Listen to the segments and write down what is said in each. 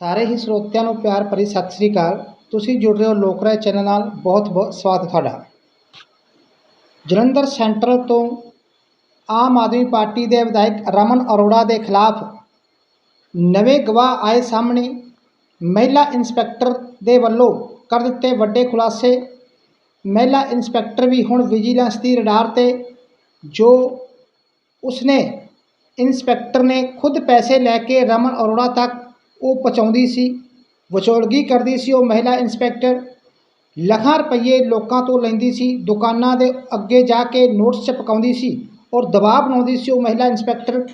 ਸਾਰੇ ਹੀ ਸਰੋਤਿਆਂ ਨੂੰ ਪਿਆਰ ਭਰੀ ਸਤਿ ਸ੍ਰੀ ਅਕਾਲ। ਤੁਸੀਂ ਜੁੜ ਰਹੇ ਹੋ ਲੋਕਰਾਏ ਚੈਨਲ ਨਾਲ। ਬਹੁਤ ਬਹੁਤ ਸਵਾਗਤ ਤੁਹਾਡਾ। ਜਲੰਧਰ ਸੈਂਟਰਲ ਤੋਂ ਆਮ ਆਦਮੀ ਪਾਰਟੀ ਦੇ ਵਿਧਾਇਕ ਰਮਨ ਅਰੋੜਾ ਦੇ ਖਿਲਾਫ ਨਵੇਂ ਗਵਾਹ ਆਏ ਸਾਹਮਣੇ ਮਹਿਲਾ ਇੰਸਪੈਕਟਰ ਦੇ ਵੱਲੋਂ ਕਰ ਦਿੱਤੇ ਵੱਡੇ ਖੁਲਾਸੇ। ਮਹਿਲਾ ਇੰਸਪੈਕਟਰ ਵੀ ਹੁਣ ਵਿਜੀਲੈਂਸ ਦੀ ਰਡਾਰ ਤੇ, ਜੋ ਉਸਨੇ ਇੰਸਪੈਕਟਰ ਨੇ ਖੁਦ ਪੈਸੇ ਲੈ ਕੇ ਰਮਨ ਅਰੋੜਾ ਤੱਕ ਉਹ ਪਹੁੰਚਾਉਂਦੀ ਸੀ ਵਿਚੋਲਗੀ ਕਰਦੀ ਸੀ ਉਹ ਮਹਿਲਾ ਇੰਸਪੈਕਟਰ। ਲੱਖਾਂ ਰੁਪਏ ਲੋਕਾਂ ਤੋਂ ਲੈਂਦੀ ਸੀ, ਦੁਕਾਨਾਂ ਦੇ ਅੱਗੇ ਜਾ ਕੇ ਨੋਟਸ ਚਪਕਾਉਂਦੀ ਸੀ ਔਰ ਦਬਾਅ ਬਣਾਉਂਦੀ ਸੀ ਉਹ ਮਹਿਲਾ ਇੰਸਪੈਕਟਰ,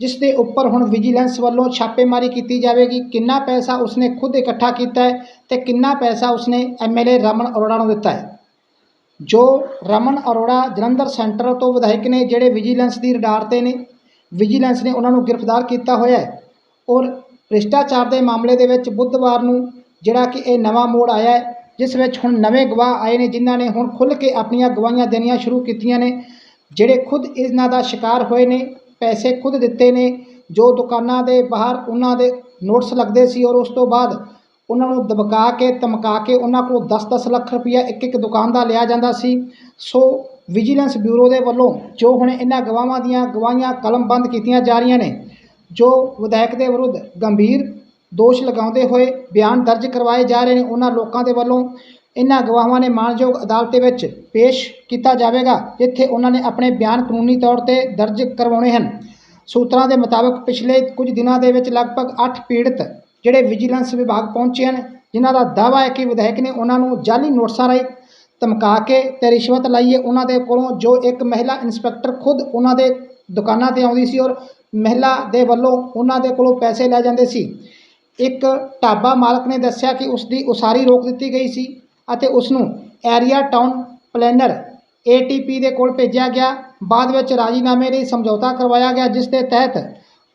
ਜਿਸ ਦੇ ਉੱਪਰ ਹੁਣ ਵਿਜੀਲੈਂਸ ਵੱਲੋਂ ਛਾਪੇਮਾਰੀ ਕੀਤੀ ਜਾਵੇਗੀ। ਕਿੰਨਾ ਪੈਸਾ ਉਸਨੇ ਖੁਦ ਇਕੱਠਾ ਕੀਤਾ ਹੈ ਤੇ ਕਿੰਨਾ ਪੈਸਾ ਉਸਨੇ ਐਮਐਲਏ ਰਮਨ ਅਰੋੜਾ ਨੂੰ ਦਿੱਤਾ ਹੈ? ਜੋ ਰਮਨ ਅਰੋੜਾ ਜਲੰਧਰ ਸੈਂਟਰ ਤੋਂ ਵਿਧਾਇਕ ਨੇ, ਜਿਹੜੇ ਵਿਜੀਲੈਂਸ ਦੀ ਰਡਾਰ ਤੇ ਨੇ, ਵਿਜੀਲੈਂਸ ਨੇ ਉਹਨਾਂ ਨੂੰ ਗ੍ਰਿਫਤਾਰ ਕੀਤਾ ਹੋਇਆ ਹੈ ਔਰ ਭ੍ਰਿਸ਼ਟਾਚਾਰ ਦੇ ਮਾਮਲੇ ਦੇ ਵਿੱਚ ਬੁੱਧਵਾਰ ਨੂੰ ਜਿਹੜਾ ਕਿ ਇਹ ਨਵਾਂ ਮੋੜ ਆਇਆ ਹੈ, ਜਿਸ ਵਿੱਚ ਹੁਣ ਨਵੇਂ ਗਵਾਹ ਆਏ ਨੇ, ਜਿਨ੍ਹਾਂ ਨੇ ਹੁਣ ਖੁੱਲ੍ਹ ਕੇ ਆਪਣੀਆਂ ਗਵਾਹੀਆਂ ਦੇਣੀਆਂ ਸ਼ੁਰੂ ਕੀਤੀਆਂ ਨੇ, ਜਿਹੜੇ ਖੁਦ ਇਹਨਾਂ ਦਾ ਸ਼ਿਕਾਰ ਹੋਏ ਨੇ, ਪੈਸੇ ਖੁਦ ਦਿੱਤੇ ਨੇ, ਜੋ ਦੁਕਾਨਾਂ ਦੇ ਬਾਹਰ ਉਹਨਾਂ ਦੇ ਨੋਟਸ ਲੱਗਦੇ ਸੀ ਔਰ ਉਸ ਤੋਂ ਬਾਅਦ ਉਹਨਾਂ ਨੂੰ ਦਬਕਾ ਕੇ, ਧਮਕਾ ਕੇ ਉਹਨਾਂ ਕੋਲ 10-10 ਲੱਖ ਰੁਪਈਆ ਇੱਕ ਇੱਕ ਦੁਕਾਨ ਦਾ ਲਿਆ ਜਾਂਦਾ ਸੀ। ਸੋ ਵਿਜੀਲੈਂਸ ਬਿਊਰੋ ਦੇ ਵੱਲੋਂ ਜੋ ਹੁਣ ਇਹਨਾਂ ਗਵਾਹਾਂ ਦੀਆਂ ਗਵਾਹੀਆਂ ਕਲਮਬੰਦ ਕੀਤੀਆਂ ਜਾ ਰਹੀਆਂ ਨੇ ਜੋ ਵਿਧਾਇਕ ਦੇ ਵਿਰੁੱਧ ਗੰਭੀਰ ਦੋਸ਼ ਲਗਾਉਂਦੇ ਹੋਏ ਬਿਆਨ ਦਰਜ ਕਰਵਾਏ ਜਾ ਰਹੇ ਨੇ, ਉਹਨਾਂ ਲੋਕਾਂ ਦੇ ਵੱਲੋਂ ਇਹਨਾਂ ਗਵਾਹਾਂ ਨੇ ਮਾਣਯੋਗ ਅਦਾਲਤ ਦੇ ਵਿੱਚ ਪੇਸ਼ ਕੀਤਾ ਜਾਵੇਗਾ, ਜਿੱਥੇ ਉਹਨਾਂ ਨੇ ਆਪਣੇ ਬਿਆਨ ਕਾਨੂੰਨੀ ਤੌਰ ਤੇ ਦਰਜ ਕਰਵਾਉਣੇ ਹਨ। ਸੂਤਰਾਂ ਦੇ ਮੁਤਾਬਕ ਪਿਛਲੇ ਕੁਝ ਦਿਨਾਂ ਦੇ ਵਿੱਚ ਲਗਭਗ 8 ਪੀੜਤ ਜਿਹੜੇ ਵਿਜੀਲੈਂਸ ਵਿਭਾਗ ਪਹੁੰਚੇ ਹਨ, ਜਿਨ੍ਹਾਂ ਦਾ ਦਾਅਵਾ ਹੈ ਕਿ ਵਿਧਾਇਕ ਨੇ ਉਹਨਾਂ ਨੂੰ ਜਾਲੀ ਨੋਟਸਾਂ ਰਾਹੀਂ ਧਮਕਾ ਕੇ ਤੇ ਰਿਸ਼ਵਤ ਲਾਈਏ ਉਹਨਾਂ ਦੇ ਕੋਲੋਂ ਜੋ ਇੱਕ ਮਹਿਲਾ ਇੰਸਪੈਕਟਰ ਖੁਦ ਉਹਨਾਂ ਦੇ ਦੁਕਾਨਾਂ ਤੇ ਆਉਂਦੀ ਸੀ ਔਰ ਮਹਿਲਾ ਦੇ ਵੱਲੋਂ ਉਹਨਾਂ ਦੇ ਕੋਲੋਂ ਪੈਸੇ ਲੈ ਜਾਂਦੇ ਸੀ। ਇੱਕ ਢਾਬਾ ਮਾਲਕ ਨੇ ਦੱਸਿਆ ਕਿ ਉਸ ਦੀ ਉਸਾਰੀ ਰੋਕ ਦਿੱਤੀ ਗਈ ਸੀ ਅਤੇ ਉਸ ਨੂੰ ਏਰੀਆ ਟਾਊਨ ਪਲੈਨਰ ਏਟੀਪੀ ਦੇ ਕੋਲ ਭੇਜਿਆ ਗਿਆ। ਬਾਅਦ ਵਿੱਚ ਰਾਜੀਨਾਮੇ ਲਈ ਸਮਝੌਤਾ ਕਰਵਾਇਆ ਗਿਆ, ਜਿਸ ਦੇ ਤਹਿਤ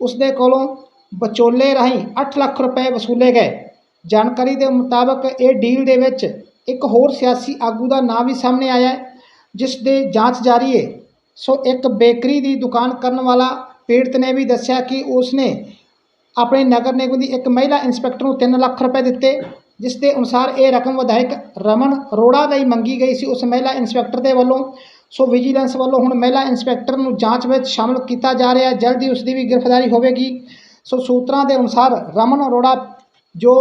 ਉਸ ਦੇ ਕੋਲੋਂ ਵਿਚੋਲੇ ਰਾਹੀਂ 8 ਲੱਖ ਰੁਪਏ ਵਸੂਲੇ ਗਏ। ਜਾਣਕਾਰੀ ਦੇ ਮੁਤਾਬਕ ਇਹ ਡੀਲ ਦੇ ਵਿੱਚ ਇੱਕ ਹੋਰ ਸਿਆਸੀ ਆਗੂ ਦਾ ਨਾਮ ਵੀ ਸਾਹਮਣੇ ਆਇਆ ਹੈ, ਜਿਸ ਦੇ ਜਾਂਚ ਜਾਰੀ ਹੈ। ਸੋ ਇੱਕ ਬੇਕਰੀ ਦੀ ਦੁਕਾਨ ਕਰਨ ਵਾਲਾ ਪੀੜਤ ਨੇ ਵੀ ਦੱਸਿਆ ਕਿ ਉਸ ਨੇ ਆਪਣੇ ਨਗਰ ਨਿਗਮ ਦੀ ਇੱਕ ਮਹਿਲਾ ਇੰਸਪੈਕਟਰ ਨੂੰ 3 ਲੱਖ ਰੁਪਏ ਦਿੱਤੇ, ਜਿਸ ਦੇ ਅਨੁਸਾਰ ਇਹ ਰਕਮ ਵਿਧਾਇਕ ਰਮਨ ਅਰੋੜਾ ਲਈ ਮੰਗੀ ਗਈ ਸੀ। ਉਸ ਮਹਿਲਾ ਇੰਸਪੈਕਟਰ ਦੇ ਵੱਲੋਂ, ਸੋ ਵਿਜੀਲੈਂਸ ਵੱਲੋਂ ਹੁਣ ਮਹਿਲਾ ਇੰਸਪੈਕਟਰ ਨੂੰ ਜਾਂਚ ਵਿੱਚ ਸ਼ਾਮਲ ਕੀਤਾ ਜਾ ਰਿਹਾ। ਹੈ ਜਲਦੀ ਉਸ ਦੀ ਵੀ ਗ੍ਰਿਫਤਾਰੀ ਹੋਵੇਗੀ। ਸੋ ਸੂਤਰਾਂ ਦੇ ਅਨੁਸਾਰ ਰਮਨ ਅਰੋੜਾ, ਜੋ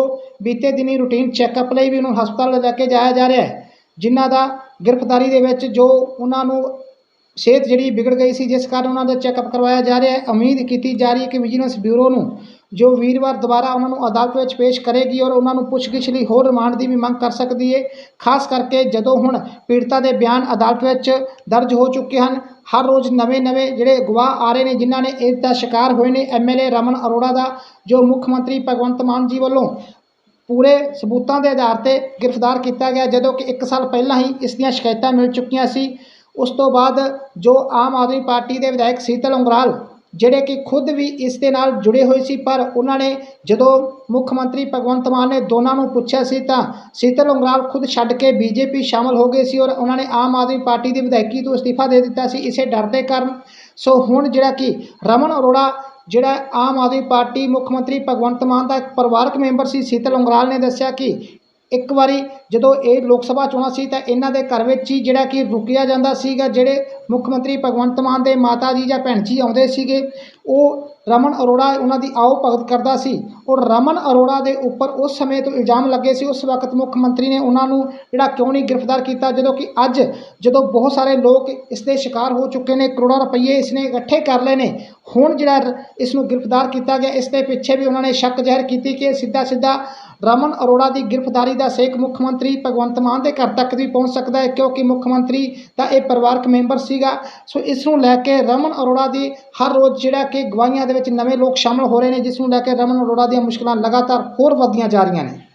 ਬੀਤੇ ਦਿਨੀ ਰੂਟੀਨ ਚੈੱਕਅਪ ਲਈ ਵੀ ਉਹਨੂੰ ਹਸਪਤਾਲ ਲੈ ਕੇ ਜਾਇਆ ਜਾ ਰਿਹਾ ਹੈ, ਜਿਨ੍ਹਾਂ ਦਾ ਗ੍ਰਿਫਤਾਰੀ ਦੇ ਵਿੱਚ ਜੋ ਉਹਨਾਂ ਨੂੰ ਸਿਹਤ ਜਿਹੜੀ ਵਿਗੜ ਗਈ ਸੀ, ਜਿਸ ਕਾਰਨ ਉਹਨਾਂ ਦਾ ਚੈੱਕਅਪ ਕਰਵਾਇਆ ਜਾ ਰਿਹਾ ਹੈ। ਉਮੀਦ ਕੀਤੀ ਜਾ ਰਹੀ ਹੈ ਕਿ ਵਿਜੀਲੈਂਸ ਬਿਊਰੋ ਨੂੰ ਜੋ ਵੀਰਵਾਰ ਦੁਬਾਰਾ ਉਹਨਾਂ ਨੂੰ ਅਦਾਲਤ ਵਿੱਚ ਪੇਸ਼ ਕਰੇਗੀ ਔਰ ਉਹਨਾਂ ਨੂੰ ਪੁੱਛਗਿੱਛ ਲਈ ਹੋਰ ਰਿਮਾਂਡ ਦੀ ਵੀ ਮੰਗ ਕਰ ਸਕਦੀ ਹੈ। ਖਾਸ ਕਰਕੇ ਜਦੋਂ ਹੁਣ ਪੀੜਤਾ ਦੇ ਬਿਆਨ ਅਦਾਲਤ ਵਿੱਚ ਦਰਜ ਹੋ ਚੁੱਕੇ ਹਨ, ਹਰ ਰੋਜ਼ ਨਵੇਂ-ਨਵੇਂ ਜਿਹੜੇ ਗਵਾਹ ਆ ਰਹੇ ਨੇ, ਜਿਨ੍ਹਾਂ ਨੇ ਇਸ ਦਾ ਸ਼ਿਕਾਰ ਹੋਏ ਨੇ ਐਮਐਲਏ ਰਮਨ ਅਰੋੜਾ ਦਾ, ਜੋ ਮੁੱਖ ਮੰਤਰੀ ਭਗਵੰਤ ਮਾਨ ਜੀ ਵੱਲੋਂ ਪੂਰੇ ਸਬੂਤਾਂ ਦੇ ਆਧਾਰ ਤੇ ਗ੍ਰਿਫਤਾਰ ਕੀਤਾ ਗਿਆ, ਜਦੋਂ ਕਿ 1 ਸਾਲ ਪਹਿਲਾਂ ਹੀ ਇਸ ਦੀਆਂ ਸ਼ਿਕਾਇਤਾਂ ਮਿਲ ਚੁੱਕੀਆਂ ਸੀ। ਉਸ ਤੋਂ ਬਾਅਦ ਜੋ ਆਮ ਆਦਮੀ ਪਾਰਟੀ ਦੇ ਵਿਧਾਇਕ ਸੀਤਲ ਉਂਗਰਾਲ, ਜਿਹੜੇ ਕਿ ਖੁਦ ਵੀ ਇਸ ਦੇ ਨਾਲ ਜੁੜੇ ਹੋਏ ਸੀ, ਪਰ ਉਹਨਾਂ ਨੇ ਜਦੋਂ ਮੁੱਖ ਮੰਤਰੀ ਭਗਵੰਤ ਮਾਨ ਨੇ ਦੋਨਾਂ ਨੂੰ ਪੁੱਛਿਆ ਸੀ ਤਾਂ ਸੀਤਲ ਉਂਗਰਾਲ ਖੁਦ ਛੱਡ ਕੇ ਬੀਜੇਪੀ ਸ਼ਾਮਲ ਹੋ ਗਏ ਸੀ ਔਰ ਉਹਨਾਂ ਨੇ ਆਮ ਆਦਮੀ ਪਾਰਟੀ ਦੀ ਵਿਧਾਇਕੀ ਤੋਂ ਅਸਤੀਫਾ ਦੇ ਦਿੱਤਾ ਸੀ। ਇਸੇ ਡਰ ਦੇ ਕਾਰਨ ਸੋ ਹੁਣ ਜਿਹੜਾ ਕਿ ਰਮਨ ਅਰੋੜਾ, ਜਿਹੜਾ ਆਮ ਆਦਮੀ ਪਾਰਟੀ ਮੁੱਖ ਮੰਤਰੀ ਭਗਵੰਤ ਮਾਨ ਦਾ ਇੱਕ ਪਰਿਵਾਰਕ ਮੈਂਬਰ ਸੀ, ਸੀਤਲ ਉਂਗਰਾਲ ਨੇ ਦੱਸਿਆ ਕਿ ਇੱਕ ਵਾਰੀ ਜਦੋਂ ਇਹ ਲੋਕ ਸਭਾ ਚੋਣਾਂ ਸੀ ਤਾਂ ਇਹਨਾਂ ਦੇ ਘਰ ਵਿੱਚ ਹੀ ਜਿਹੜਾ ਕਿ ਰੁਕਿਆ ਜਾਂਦਾ ਸੀਗਾ, ਜਿਹੜੇ ਮੁੱਖ ਮੰਤਰੀ ਭਗਵੰਤ ਮਾਨ ਦੇ ਮਾਤਾ ਜੀ ਜਾਂ ਭੈਣ ਜੀ ਆਉਂਦੇ ਸੀਗੇ, ਉਹ ਰਮਨ ਅਰੋੜਾ ਉਹਨਾਂ ਦੀ ਆਓ ਭਗਤ ਕਰਦਾ ਸੀ ਔਰ ਰਮਨ ਅਰੋੜਾ ਦੇ ਉੱਪਰ ਉਸ ਸਮੇਂ ਤੋਂ ਇਲਜ਼ਾਮ ਲੱਗੇ ਸੀ, ਉਸ ਵਕਤ ਮੁੱਖ ਮੰਤਰੀ ਨੇ ਉਹਨਾਂ ਨੂੰ ਜਿਹੜਾ ਕਿਉਂ ਨਹੀਂ ਗ੍ਰਿਫਤਾਰ ਕੀਤਾ, ਜਦੋਂ ਕਿ ਅੱਜ ਜਦੋਂ ਬਹੁਤ ਸਾਰੇ ਲੋਕ ਇਸ ਦੇ ਸ਼ਿਕਾਰ ਹੋ ਚੁੱਕੇ ਨੇ, ਕਰੋੜਾਂ ਰੁਪਏ ਇਸ ਨੇ ਇਕੱਠੇ ਕਰ ਲਏ ਨੇ, ਹੁਣ ਜਿਹੜਾ ਰ- ਇਸ ਨੂੰ ਗ੍ਰਿਫਤਾਰ ਕੀਤਾ ਗਿਆ, ਇਸ ਦੇ ਪਿੱਛੇ ਵੀ ਉਹਨਾਂ ਨੇ ਸ਼ੱਕ ਜ਼ਾਹਿਰ ਕੀਤੀ ਕਿ ਸਿੱਧਾ ਸਿੱਧਾ ਰਮਨ ਅਰੋੜਾ ਦੀ ਗ੍ਰਿਫਤਾਰੀ ਦਾ ਸੇਕ ਮੁੱਖ ਮੰਤਰੀ ਭਗਵੰਤ ਮਾਨ ਦੇ ਘਰ ਤੱਕ ਵੀ ਪਹੁੰਚ ਸਕਦਾ ਹੈ, ਕਿਉਂਕਿ ਮੁੱਖ ਮੰਤਰੀ ਦਾ ਇਹ ਪਰਿਵਾਰਕ ਮੈਂਬਰ ਸੀਗਾ। ਸੋ ਇਸ ਨੂੰ ਲੈ ਕੇ ਰਮਨ ਅਰੋੜਾ ਦੀ ਹਰ ਰੋਜ਼ ਜਿਹੜਾ ਕਿ ਗਵਾਹੀਆਂ ਦੇ ਵਿੱਚ ਨਵੇਂ ਲੋਕ ਸ਼ਾਮਲ ਹੋ ਰਹੇ ਨੇ, ਜਿਸ ਨੂੰ ਲੈ ਕੇ ਰਮਨ ਅਰੋੜਾ ਦੀਆਂ ਮੁਸ਼ਕਲਾਂ ਲਗਾਤਾਰ ਹੋਰ ਵੱਧਦੀਆਂ ਜਾ ਰਹੀਆਂ ਨੇ।